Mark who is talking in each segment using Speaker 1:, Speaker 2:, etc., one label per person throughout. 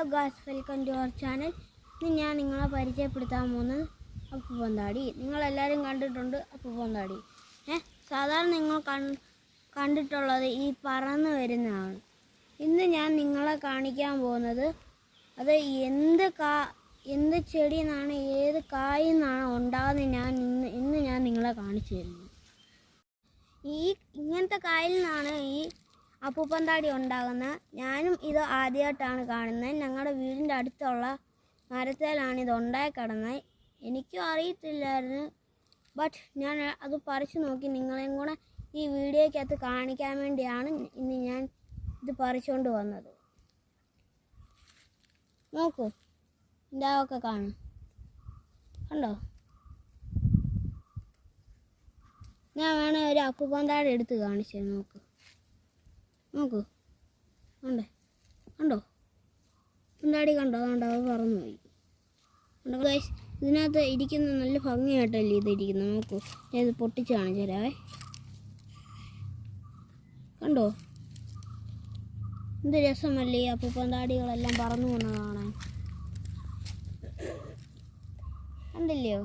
Speaker 1: Hello guys welcome to our channel. ഇന്ന് ഞാൻ നിങ്ങളെ പരിചയപ്പെടുത്താൻ പോകുന്നത് അപ്പുപന്താടി നിങ്ങളെല്ലാവരും കണ്ടിട്ടുണ്ട് അപ്പുപന്താടി ഏ സാധാരണ നിങ്ങൾ കണ്ടിട്ടുള്ളത് ഈ പറന്ന് വരുന്നതാണ്. ഇന്ന് ഞാൻ നിങ്ങളെ കാണിക്കാൻ പോകുന്നത് അത് എന്ത് കാ എന്ത് ചെടിയിൽ നിന്നാണ് ഏത് കായിൽ നിന്നാണ് ഉണ്ടാകുന്നത് ഞാൻ ഇന്ന് ഇന്ന് ഞാൻ നിങ്ങളെ കാണിച്ചു തരുന്നത് ഈ ഇങ്ങനത്തെ കായലിൽ നിന്നാണ് ഈ അപ്പൂപ്പന്താടി ഉണ്ടാകുന്നത് ഞാനും ഇത് ആദ്യമായിട്ടാണ് കാണുന്നത്. ഞങ്ങളുടെ വീടിന്റെ അടുത്തുള്ള മരത്തിലാണ് ഇത് ഉണ്ടായി കിടന്നത്. എനിക്കും അറിയത്തില്ലായിരുന്നു. ബട്ട് ഞാൻ അത് പറിച്ചു നോക്കി. നിങ്ങളെയും കൂടെ ഈ വീഡിയോയ്ക്കകത്ത് കാണിക്കാൻ വേണ്ടിയാണ് ഇന്ന് ഞാൻ ഇത് പറിച്ചുകൊണ്ട് വന്നത്. നോക്കൂ. ഇതാവൊക്കെ കാണും. കണ്ടോ? ഞാൻ വേണേ ഒരു അപ്പുപന്താട് എടുത്ത് കാണിച്ചേ നോക്ക്. നോക്കൂ. കണ്ടേ? കണ്ടോ? പന്താടി കണ്ടോ? കണ്ടോ അത് പറന്നുപോയി കണ്ടോ ഗൈസ് ഇതിനകത്ത് ഇരിക്കുന്ന നല്ല ഭംഗിയായിട്ടല്ലേ ഇത് ഇരിക്കുന്നത് നോക്കൂ. ഞാൻ ഇത് പൊട്ടിച്ച് കാണിച്ചു കണ്ടോ? എന്ത് രസമല്ലേ ഈ അപ്പുപ്പന്താടികളെല്ലാം പറന്നു പോകുന്നത് കാണാൻ? കണ്ടില്ലയോ?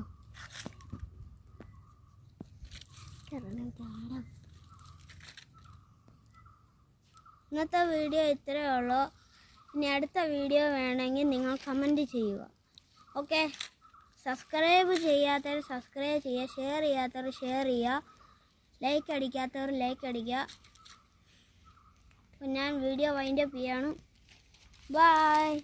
Speaker 1: ഇന്നത്തെ വീഡിയോ ഇത്രയേ ഉള്ളൂ. ഇനി അടുത്ത വീഡിയോ വേണമെങ്കിൽ നിങ്ങൾ കമന്റ് ചെയ്യുക. ഓക്കെ സബ്സ്ക്രൈബ് ചെയ്യാത്തവർ സബ്സ്ക്രൈബ് ചെയ്യുക. ഷെയർ ചെയ്യാത്തവർ ഷെയർ ചെയ്യുക. ലൈക്ക് അടിക്കാത്തവർ ലൈക്ക് അടിക്കുക. ഞാൻ വീഡിയോ വൈൻഡപ്പ് ചെയ്യാണ്. ബായ്